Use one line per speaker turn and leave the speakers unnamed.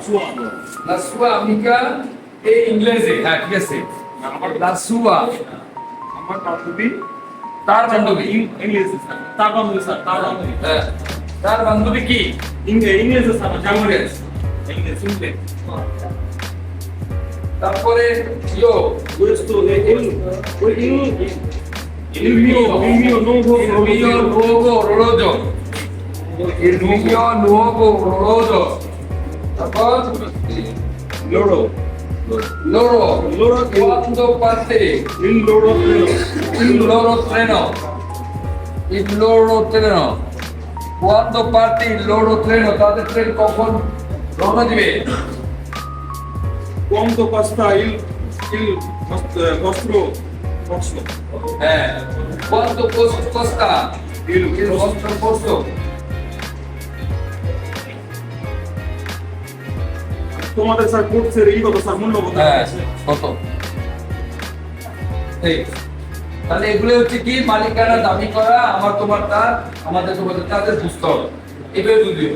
sua.
La sua amica è inglese হ্যাঁ ঠিক আছে
আমার
La sua
আমার বান্ধবী
তার বান্ধবী
ইংলিশ স্যার তার বান্ধবী স্যার তার বান্ধবী
হ্যাঁ তার বান্ধবী কি
ইংরেজ ইংরেজ স্যার
ইংরেজ
ইংরেজ ইংরেজ
তারপরে ইয়ো
questo è il il il mio il mio nuovo
il mio nuovo orologio il mio nuovo orologio তারপর
loro
loro
Loro
quando parte
il loro treno
il loro treno il loro treno quando parte il loro treno তাদের train কখন রওনা দিবে
quanto costa il il vostro posto
হ্যাঁ quanto costa il vostro posto
তোমাদের sir কোর্সের এই কত sir মূল্য কত
হ্যাঁ কত? এই তাহলে এগুলো হচ্ছে কি? মালিকানা দাবি করা আমার তোমার তার আমাদের তোমাদের তাদের বুঝতে হবে। এগুলো দুদিন